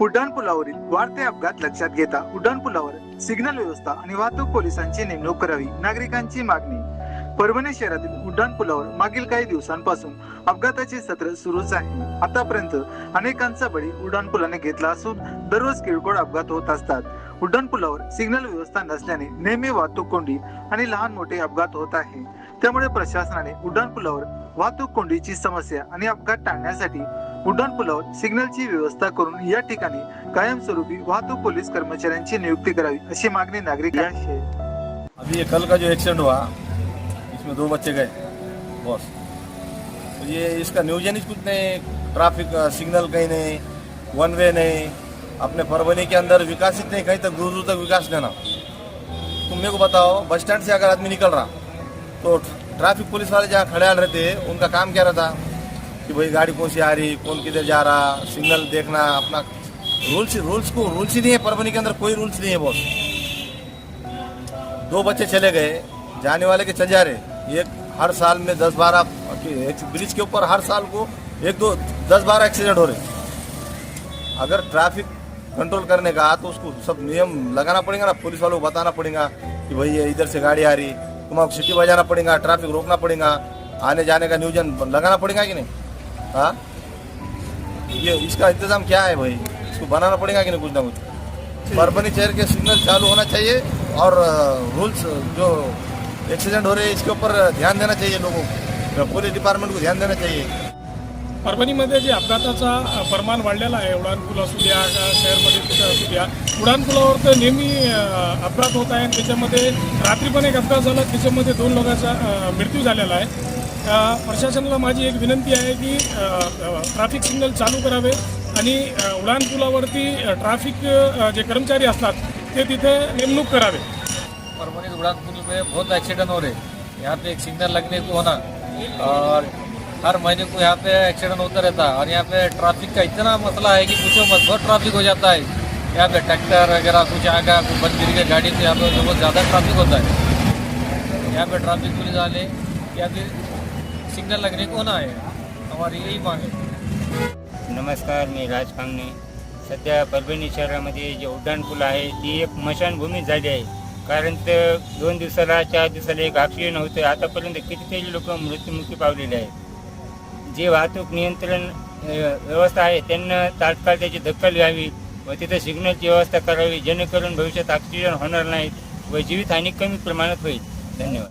उड्डाणपुलावरील वाढते अपघात लक्षात घेता उड्डाणपुलावर सिग्नल व्यवस्था आणि वाहतूक पोलिसांची नेमणूक करावी नागरिकांची मागणी. परभणी शहरातील उड्डाणपुलावर मागील काही दिवसांपासून अपघाताचे सत्र सुरूच आहे. आतापर्यंत अनेकांचा बळी उड्डाणपुलाने घेतला असून दररोज किरकोळ अपघात होत असतात. उड्डाणपुलावर सिग्नल व्यवस्था नसल्याने नेहमी वाहतूक कोंडी आणि लहान मोठे अपघात होत आहे. त्यामुळे प्रशासनाने उड्डाणपुलावर वाहतूक कोंडीची समस्या आणि अपघात टाळण्यासाठी उड्डाणपुलावर सिग्नलची व्यवस्था करून या ठिकाणी कायमस्वरूपी वाहतूक पोलीस कर्मचाऱ्यांची नियुक्ती करावी अशी मागणी नागरिक आहे. अभी ये कल का जो एक्सीडेंट हुआ इसमें दो बच्चे गए बॉस तो ये इसका नियोजन ही कुछ नहीं ट्रैफिक सिग्नल कहीं नहीं वन वे नहीं अपने परभनी के अंदर विकासित नहीं कहीं तक दूर दूर तक विकास लेना तुम मेरे को बताओ बस स्टैंड से अगर आदमी निकल रहा तो ट्रैफिक पुलिस वाले जहाँ खड़े रहते उनका काम क्या रहता? कि भाई गाड़ी कौन सी आ रही, कौन किधर जा रहा सिग्नल देखना, अपना रूल्स रूल्स को रूल्स ही नहीं है परभनी के अंदर कोई रूल्स नहीं है बॉस दो बच्चे चले गए, जाने वाले के चल जा रहे एक हर साल में दस बारह ब्रिज के ऊपर हर साल को एक दो, दस बारह एक्सीडेंट हो रहे अगर ट्रैफ़िक कंट्रोल करने का तो उसको सब नियम लगाना पड़ेगा ना पुलिस वालों को बताना पड़ेगा कि भाई ये इधर से गाड़ी आ रही तुम्हारा सिटी बजाना पड़ेगा ट्रैफ़िक रोकना पड़ेगा, आने जाने का नियोजन लगाना पड़ेगा कि नहीं? हाँ? ये इसका इंतजाम क्या है भाई? इसको बनाना पड़ेगा कि नहीं कुछ ना कुछ? परभनी शहर के सिग्नल चालू होना चाहिए और रूल्स जो एक्सीडेंट हो रहे हैं इसके ऊपर ध्यान देना चाहिए लोगों को। पुलिस डिपार्टमेंट को ध्यान देना चाहिए। परभणीमध्ये जे अपघाताचा प्रमाण वाढलेला आहे उडानपूल असू द्या शहरमध्ये कुठं असू द्या उड्डाणपुलावर तर नेहमी अपघात होत आहे आणि त्याच्यामध्ये रात्री पण एक अपघात झाला त्याच्यामध्ये दोन लोकांचा मृत्यू झालेला आहे. प्रशासनाला माझी एक विनंती आहे की ट्रॅफिक सिग्नल चालू करावे आणि अ, उडानपुलावरती ट्रॅफिक जे कर्मचारी असतात ते तिथे नेमणूक करावे. परभनी उड़ानपुर में बहुत एक्सीडेंट हो रहे. हैं यहाँ पे एक सिग्नल लगने को होना. और हर महीने को यहाँ पे एक्सीडेंट होता रहता है. और यहाँ पे ट्रैफिक का इतना मसला है कि पूछो मत बहुत ट्रैफिक हो जाता है. यहाँ पे ट्रैक्टर वगैरह कुछ आएगा कुछ बंद गिर गया गाड़ी तो यहाँ पे बहुत ज़्यादा ट्रैफिक होता है. यहाँ पे ट्रैफिक पुलिस वाले या फिर सिग्नल लगने को ना है हमारी यही मांग है। नमस्कार मी राज कांगणे सध्या परभणी शहरामध्ये जे उड्डाणपूल आहे ती एक मशानभूमी झाली आहे. कारण तर दोन दिवसाला चार दिवसाला एक ऑक्सिजन होतं आतापर्यंत कितीतरी लोक मृत्युमुखी पावलेले आहेत. जे वाहतूक नियंत्रण व्यवस्था आहे त्यांना तात्काळ त्याची दखल घ्यावी व तिथं सिग्नलची व्यवस्था करावी. जेणेकरून भविष्यात ऑक्सिजन होणार नाहीत व जीवितहानी कमी प्रमाणात होईल. धन्यवाद.